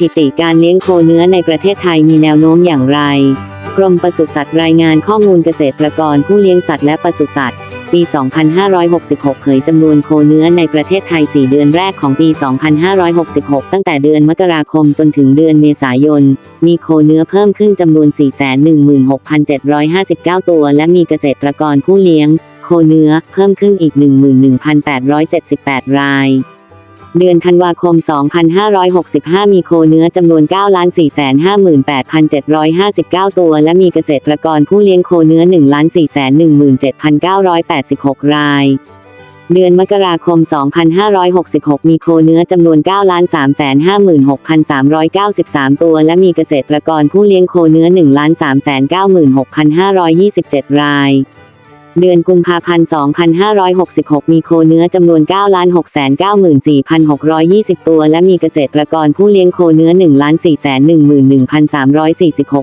ถิติการเลี้ยงโคเนื้อในประเทศไทยมีแนวโน้มอย่างไร กรมปศุสัตว์รายงานข้อมูลเกษตรกรผู้เลี้ยงสัตว์และปศุสัตว์ ปี 2566 เผยจำนวนโคเนื้อในประเทศไทย 4 เดือนแรกของปี 2566 ตั้งแต่เดือนมกราคมจนถึงเดือนเมษายน มีโคเนื้อเพิ่มขึ้นจำนวน 416,759 ตัว และมีเกษตรกรผู้เลี้ยง โคเนื้อเพิ่มขึ้นอีก 11,878 ราย เดือนธันวาคม 2565 มีโคเนื้อจำนวน 9,458,759 ตัว และมีเกษตรกรผู้เลี้ยงโคเนื้อ 1,417,986 ราย เดือนมกราคม 2566 มีโคเนื้อจำนวน 9,356,393 ตัว และมีเกษตรกรผู้เลี้ยงโคเนื้อ 1,396,527 ราย เดือนกุมภาพันธ์ 2566 มีโคเนื้อจำนวน 9,694,620 ตัว และมีเกษตรกรผู้เลี้ยงโคเนื้อ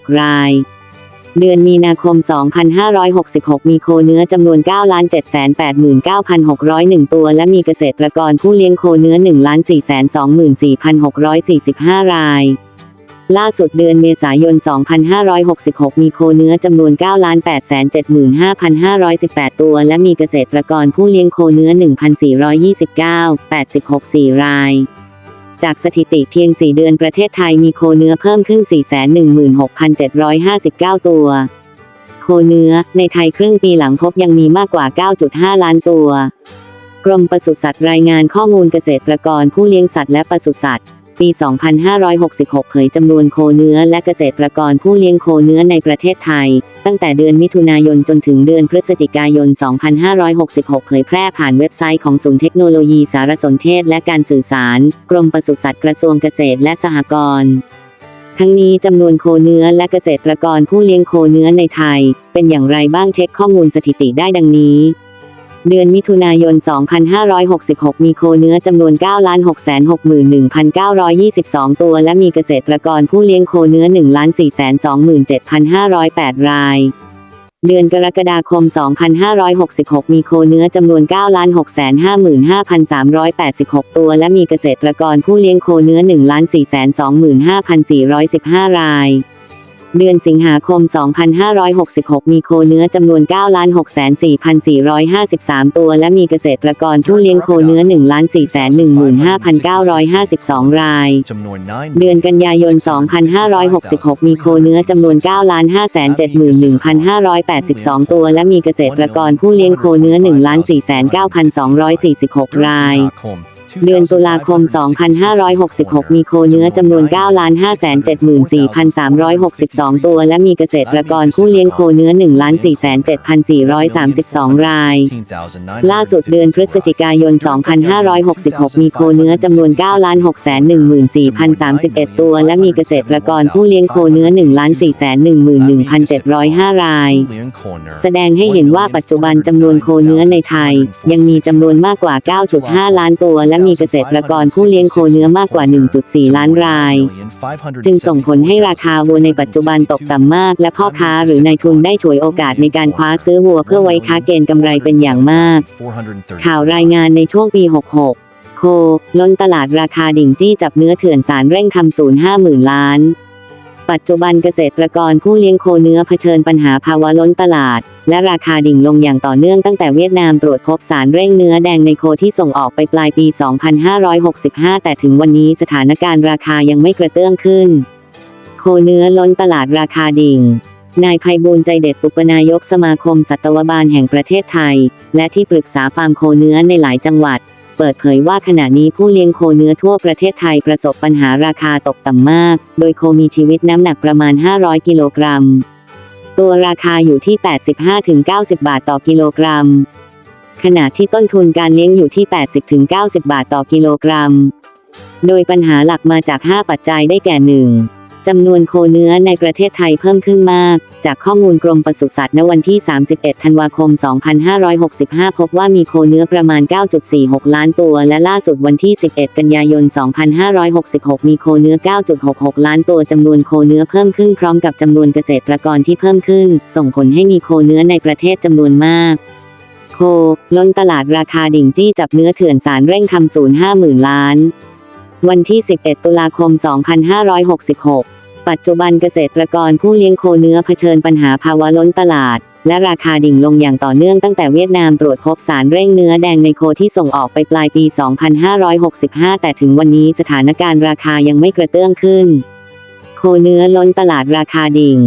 1,411,346 ราย เดือนมีนาคม 2566 มีโคเนื้อจำนวน 9,789,601 ตัว และมีเกษตรกรผู้เลี้ยงโคเนื้อ 1,424,645 ราย ล่าสุดเดือนเมษายน 2566 มีโคเนื้อจำนวน 9,875,518 ตัว และมีเกษตรกรผู้เลี้ยงโคเนื้อ 1,429 864 ราย จากสถิติเพียง 4 เดือนประเทศไทยมีโคเนื้อเพิ่มขึ้น 416,759 ตัว โคเนื้อในไทยครึ่งปีหลังพบยังมีมากกว่า 9.5 ล้านตัว กรมปศุสัตว์รายงานข้อมูลเกษตรกรผู้เลี้ยงสัตว์และปศุสัตว์ ปี 2566 เผยจำนวนโคเนื้อและเกษตรกรผู้เลี้ยงโคเนื้อในประเทศไทย ตั้งแต่เดือนมิถุนายนจนถึงเดือนพฤศจิกายน 2566 เผยแพร่ผ่านเว็บไซต์ของศูนย์เทคโนโลยีสารสนเทศและการสื่อสาร กรมปศุสัตว์กระทรวงเกษตรและสหกรณ์ทั้งนี้จำนวนโคเนื้อและเกษตรกรผู้เลี้ยงโคเนื้อในไทย เป็นอย่างไรบ้างเช็คข้อมูลสถิติได้ดังนี้ เดือนมิถุนายน 2566 มีโคเนื้อจำนวน9,661,922 ตัว และมีเกษตรกรผู้เลี้ยงโคเนื้อ1,427,508 ราย เดือนกรกฎาคม 2566 มีโคเนื้อจำนวน9,655,386 ตัว และมีเกษตรกรผู้เลี้ยงโคเนื้อ1,425,415 ราย เดือนสิงหาคม 2566 มีโคเนื้อจำนวน9,604,453 ตัว และมีเกษตรกรผู้เลี้ยงโคเนื้อ1,415,952 รายจำนวนเดือนกันยายน 2566 มีโคเนื้อจำนวน9,571,582 ตัว และมีเกษตรกรผู้เลี้ยงโคเนื้อ1,49,246 ราย เดือนตุลาคม 2566 มีโคเนื้อจำนวน9,574,362 ตัว และมีเกษตรกรผู้เลี้ยงโคเนื้อ1 4 7 4 3 2 ราย ล่าสุดเดือนพฤศจิกายน 2566 มีโคเนื้อจำนวน9,614,031 ตัว และมีเกษตรกรผู้เลี้ยงโคเนื้อ1,411,705 ราย แสดงให้เห็นว่าปัจจุบันจำนวนโคเนื้อในไทย ยังมีจำนวนมากกว่า 9.5 ล้านตัวและมีเกษตรกรผู้เลี้ยงโคเนื้อมากกว่า 1.4 ล้านราย จึงส่งผลให้ราคาวัวในปัจจุบันตกต่ำมาก และพ่อค้าหรือนายทุนได้ฉวยโอกาสในการคว้าซื้อวัวเพื่อไว้ค้าเกณฑ์กำไรเป็นอย่างมาก ข่าวรายงานในช่วงปี 66 โคล้นตลาดราคาดิ่งจี้จับเนื้อเถื่อนสารเร่งทำศูนย์ห้าหมื่นล้าน ปัจจุบันเกษตรกรผู้เลี้ยงโคเนื้อเผชิญปัญหาภาวะล้นตลาด และราคาดิ่งลงอย่างต่อเนื่องตั้งแต่เวียดนามตรวจพบสารเร่งเนื้อแดงในโคที่ส่งออกไปปลายปี 2565 แต่ถึงวันนี้สถานการณ์ราคายังไม่กระเตื้องขึ้น โคเนื้อล้นตลาดราคาดิ่งนายภัยบูลใจเด็ดอุปนายกสมาคมสัตวบาลแห่งประเทศไทย และที่ปรึกษาฟาร์มโคเนื้อในหลายจังหวัด เปิดเผยว่าขณะนี้ผู้เลี้ยงโคเนื้อทั่วประเทศไทยประสบปัญหาราคาตกต่ำมาก โดยโคมีชีวิตน้ำหนักประมาณ 500 กิโลกรัม ตัวราคาอยู่ที่ 85-90 บาทต่อกิโลกรัม ขณะที่ต้นทุนการเลี้ยงอยู่ที่ 80-90 บาทต่อกิโลกรัม โดยปัญหาหลักมาจาก 5 ปัจจัยได้แก่ 1. จำนวนโคเนื้อในประเทศไทยเพิ่มขึ้นมาก จากข้อมูลกรมปศุสัตว์ณวันที่ 31 ธันวาคม 2565 พบว่ามีโคเนื้อประมาณ 9.46 ล้านตัว และล่าสุดวันที่ 11 กันยายน 2566 มีโคเนื้อ 9.66 ล้านตัวจำนวนโคเนื้อเพิ่มขึ้นพร้อมกับจำนวนเกษตรกรที่เพิ่มขึ้น ส่งผลให้มีโคเนื้อในประเทศจำนวนมากโคล้นตลาดราคาดิ่งจี้จับเนื้อเถื่อนสารเร่งทำศูนย์ห้าหมื่นล้าน วันที่ 11 ตุลาคม 2566 ปัจจุบันเกษตรกรผู้เลี้ยงโคเนื้อเผชิญปัญหาภาวะล้นตลาด และราคาดิ่งลงอย่างต่อเนื่องตั้งแต่เวียดนามตรวจพบสารเร่งเนื้อแดงในโคที่ส่งออกไปปลายปี 2565 แต่ถึงวันนี้สถานการณ์ราคายังไม่กระเตื้องขึ้น โคเนื้อล้นตลาดราคาดิ่ง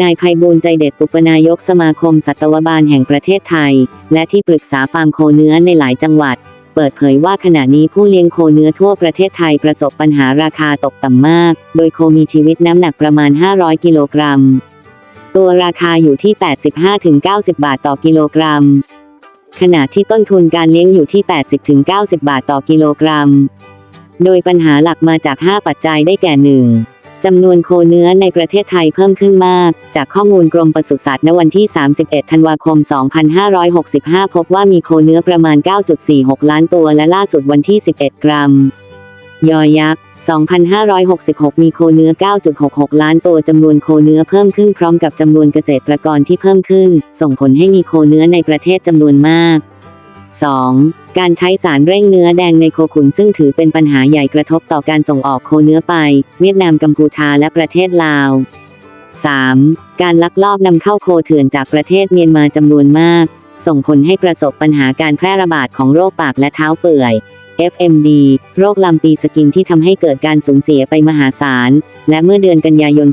นายภัยบูลย์ใจเด็ดอุปนายกสมาคมสัตวบาลแห่งประเทศไทย และที่ปรึกษาฟาร์มโคเนื้อในหลายจังหวัด เปิดเผยว่าขณะนี้ผู้เลี้ยงโคเนื้อทั่วประเทศไทยประสบปัญหาราคาตกต่ำมาก โดยโคมีชีวิตน้ำหนักประมาณ 500 กิโลกรัม ตัวราคาอยู่ที่ 85-90 บาทต่อกิโลกรัม ขณะที่ต้นทุนการเลี้ยงอยู่ที่ 80-90 บาทต่อกิโลกรัม โดยปัญหาหลักมาจาก 5 ปัจจัยได้แก่ 1. จำนวนโคเนื้อในประเทศไทยเพิ่มขึ้นมาก จากข้อมูลกรมปศุสัตว์ณวันที่ 31 ธันวาคม 2565 พบว่ามีโคเนื้อประมาณ 9.46 ล้านตัวและล่าสุดวันที่ 11 กรัม ยอยักษ์ 2,566 มีโคเนื้อ 9.66 ล้านตัวจำนวนโคเนื้อเพิ่มขึ้นพร้อมกับจำนวนเกษตรกรที่เพิ่มขึ้น ส่งผลให้มีโคเนื้อในประเทศจำนวนมาก 2. การใช้สารเร่งเนื้อแดงในโคขุนซึ่งถือเป็นปัญหาใหญ่กระทบต่อการส่งออกโคเนื้อไป เวียดนามกัมพูชาและประเทศลาว 3. การลักลอบนำเข้าโคเถื่อนจากประเทศเมียนมาจำนวนมาก ส่งผลให้ประสบปัญหาการแพร่ระบาดของโรคปากและเท้าเปื่อย FMD โรคลำปีสกินที่ทำให้เกิดการสูญเสียไปมหาศาล และเมื่อเดือนกันยายน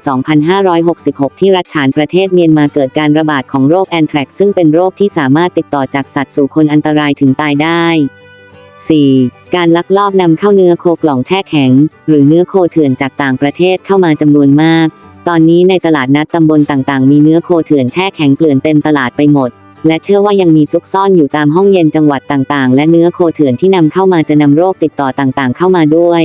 2566 ที่รัฐฉานประเทศเมียนมาเกิดการระบาดของโรคแอนแทรกซึ่งเป็นโรคที่สามารถติดต่อจากสัตว์สู่คนอันตรายถึงตายได้ 4. การลักลอบนำเข้าเนื้อโคกล่องแช่แข็ง หรือเนื้อโคเถื่อนจากต่างประเทศเข้ามาจำนวนมาก ตอนนี้ในตลาดนัดตำบลต่างๆ มีเนื้อโคเถื่อนแช่แข็งเกลื่อนเต็มตลาดไปหมด และเชื่อว่ายังมีซุกซ่อนอยู่ตามห้องเย็นจังหวัดต่างๆ และเนื้อโคเถื่อนที่นำเข้ามาจะนำโรคติดต่อต่างๆ เข้ามาด้วย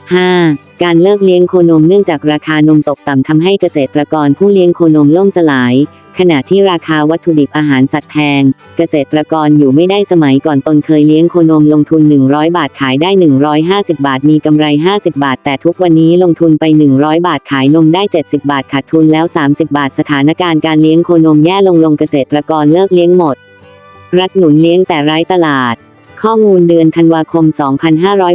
5. การเลิกเลี้ยงโคนมเนื่องจากราคานมตกต่ำทำให้เกษตรกรผู้เลี้ยงโคนมล่มสลาย ขณะที่ราคาวัตถุดิบอาหารสัตว์แพง เกษตรกรอยู่ไม่ได้สมัยก่อนตนเคยเลี้ยงโคนมลงทุน 100 บาทขายได้ 150 บาทมีกำไร 50 บาท แต่ทุกวันนี้ลงทุนไป 100 บาทขายนมได้ 70 บาทขาดทุนแล้ว 30 บาทสถานการณ์การเลี้ยงโคนมแย่ลงลงเกษตรกรเลิกเลี้ยงหมด รัฐหนุนเลี้ยงแต่ไร้ตลาด ข้อมูลเดือนธันวาคม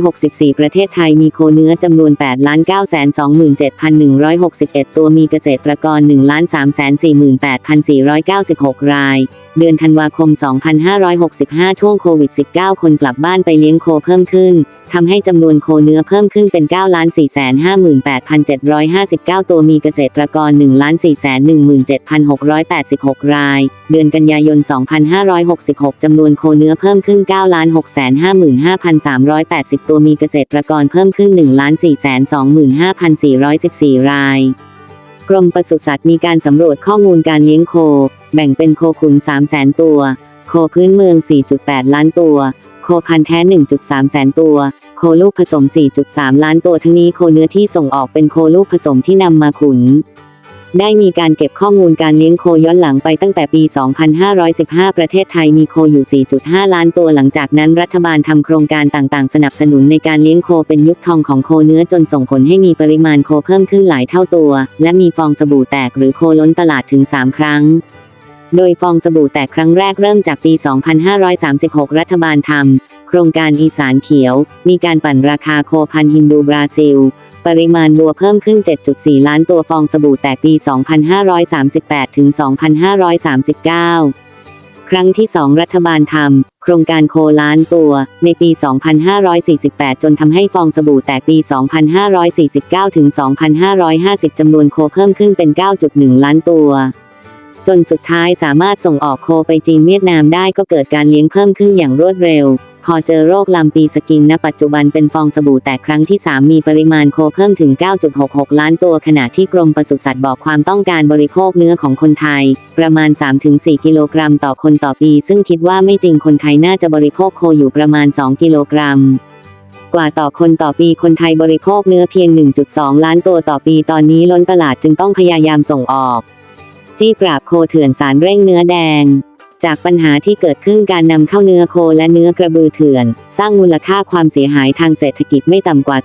2564 ประเทศไทยมีโคเนื้อจำนวน 8,927,161 ตัวมีเกษตรกร 1,348,496 ราย เดือนธันวาคม 2565 ช่วงโควิด -19 คนกลับบ้านไปเลี้ยงโคเพิ่มขึ้น ทำให้จำนวนโคเนื้อเพิ่มขึ้นเป็น 9,458,759 ตัวมีเกษตรกร 1,417,686 ราย เดือนกันยายน 2566 จำนวนโคเนื้อเพิ่มขึ้น 9,655,380 ตัวมีเกษตรกรเพิ่มขึ้น 1,425,414 ราย กรมปศุสัตว์มีการสำรวจข้อมูลการเลี้ยงโค แบ่งเป็นโคขุน300,000 ตัว โคพื้นเมือง 4.8 ล้านตัว โคพันธุ์แท้ 1.3 แสนตัว โคลูกผสม 4.3 ล้านตัวทั้งนี้โคเนื้อที่ส่งออกเป็นโคลูกผสมที่นำมาขุน ได้มีการเก็บข้อมูลการเลี้ยงโคย้อนหลังไปตั้งแต่ปี 2515 ประเทศไทยมีโคอยู่ 4.5 ล้านตัวหลังจากนั้นรัฐบาลทำโครงการต่างๆ สนับสนุนในการเลี้ยงโคเป็นยุคทองของโคเนื้อจนส่งผลให้มีปริมาณโคเพิ่มขึ้นหลายเท่าตัว และมีฟองสบู่แตกหรือโคล้นตลาดถึง 3 ครั้งโดยฟองสบู่แตกครั้งแรกเริ่มจากปี 2536 รัฐบาลทำ รงการอีสานเขียว มีการปั่นราคาโคพันฮินดูบราซิล ปริมาณบัวเพิ่มขึ้น 7.4 ล้านตัวฟองสบู่แตกปี 2538 ถึง 2539 ครั้งที่ 2 รัฐบาลทำโครงการโคล้านตัว ในปี 2548 จนทำให้ฟองสบู่แตกปี 2549 ถึง 2550 จำนวนโคเพิ่มขึ้นเป็น 9.1 ล้านตัวจนสุดท้ายสามารถส่งออกโคไปจีนเวียดนามได้ก็เกิดการเลี้ยงเพิ่มขึ้นอย่างรวดเร็ว พอเจอโรคลำปีสกินณปัจจุบันเป็นฟองสบู่แต่ครั้งที่ 3 มีปริมาณโคเพิ่มถึง 9.66 ล้านตัวขณะที่กรมปศุสัตว์บอกความต้องการบริโภคเนื้อของคนไทย ประมาณ 3-4 กิโลกรัมต่อคนต่อปี ซึ่งคิดว่าไม่จริงคนไทยน่าจะบริโภคโคอยู่ประมาณ 2 กิโลกรัมกว่าต่อคนต่อปีคนไทยบริโภคเนื้อเพียง 1.2 ล้านตัวต่อปีตอนนี้ล้นตลาดจึงต้องพยายามส่งออก จี้ปราบโคเถื่อนสารเร่งเนื้อแดง จากปัญหาที่เกิดขึ้นการนำเข้าเนื้อโคและเนื้อกระบือเถื่อน สร้างมูลค่าความเสียหายทางเศรษฐกิจไม่ต่ำกว่า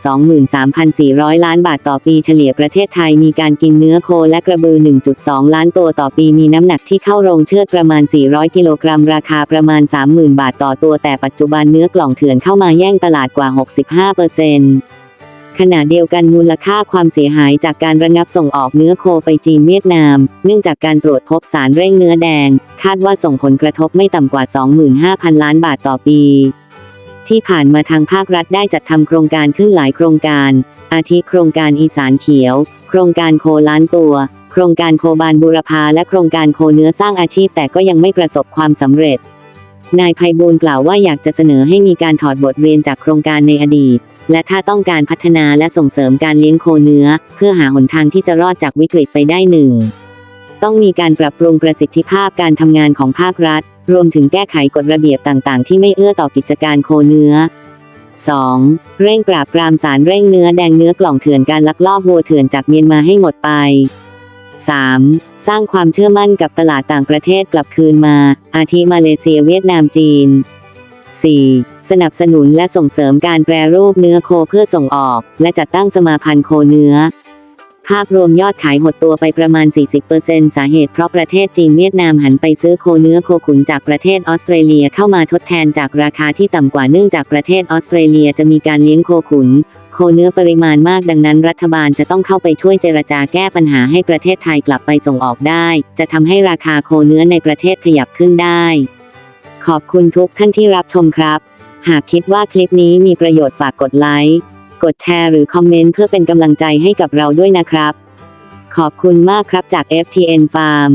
23,400 ล้านบาทต่อปีเฉลี่ยประเทศไทยมีการกินเนื้อโคและกระบือ 1.2 ล้านตัวต่อปีมีน้ำหนักที่เข้าโรงเชือดประมาณ 400 กิโลกรัม ราคาประมาณ 30,000 บาทต่อตัวแต่ปัจจุบันเนื้อกล่องเถื่อนเข้ามาแย่งตลาดกว่า 65%เปอร์เซ็นต์ ขณะเดียวกันมูลค่าความเสียหายจากการระงับส่งออกเนื้อโคไปจีนเวียดนาม เนื่องจากการตรวจพบสารเร่งเนื้อแดง คาดว่าส่งผลกระทบไม่ต่ำกว่า 25,000 ล้านบาทต่อปีที่ผ่านมาทางภาครัฐได้จัดทำโครงการขึ้นหลายโครงการ อาทิโครงการอีสานเขียว โครงการโคล้านตัว โครงการโคบานบูรพาและโครงการโคเนื้อสร้างอาชีพแต่ก็ยังไม่ประสบความสำเร็จ นายภัยบูลกล่าวว่าอยากจะเสนอให้มีการถอดบทเรียนจากโครงการในอดีต และถ้าต้องการพัฒนาและส่งเสริมการเลี้ยงโคเนื้อ เพื่อหาหนทางที่จะรอดจากวิกฤตไปได้หนึ่งต้องมีการปรับปรุงประสิทธิภาพการทำงานของภาครัฐ รวมถึงแก้ไขกฎระเบียบต่างๆ ที่ไม่เอื้อต่อกิจการโคเนื้อ 2. เร่งปราบปรามสารเร่งเนื้อแดงเนื้อกล่องเถื่อนการลักลอบวัวเถื่อนจากเมียนมาให้หมดไป 3. สร้างความเชื่อมั่นกับตลาดต่างประเทศกลับคืนมา อาทิมาเลเซียเวียดนามจีน 4. สนับสนุนและส่งเสริมการแปรรูปเนื้อโคเพื่อส่งออก และจัดตั้งสมาพันธ์โคเนื้อ ภาพรวมยอดขายหดตัวไปประมาณ 40%สาเหตุเพราะประเทศจีนเวียดนามหันไปซื้อโคเนื้อโคขุนจากประเทศออสเตรเลียเข้ามาทดแทนจากราคาที่ต่ำกว่าเนื่องจากประเทศออสเตรเลียจะมีการเลี้ยงโคขุนโคเนื้อปริมาณมากดังนั้นรัฐบาลจะต้องเข้าไปช่วยเจรจาแก้ปัญหาให้ประเทศไทยกลับไปส่งออกได้ จะทำให้ราคาโคเนื้อในประเทศขยับขึ้นได้ ขอบคุณทุกท่านที่รับชมครับ หากคิดว่าคลิปนี้มีประโยชน์ฝากกดไลค์ กดแชร์หรือคอมเมนต์เพื่อเป็นกำลังใจให้กับเราด้วยนะครับ ขอบคุณมากครับจาก FTN Farm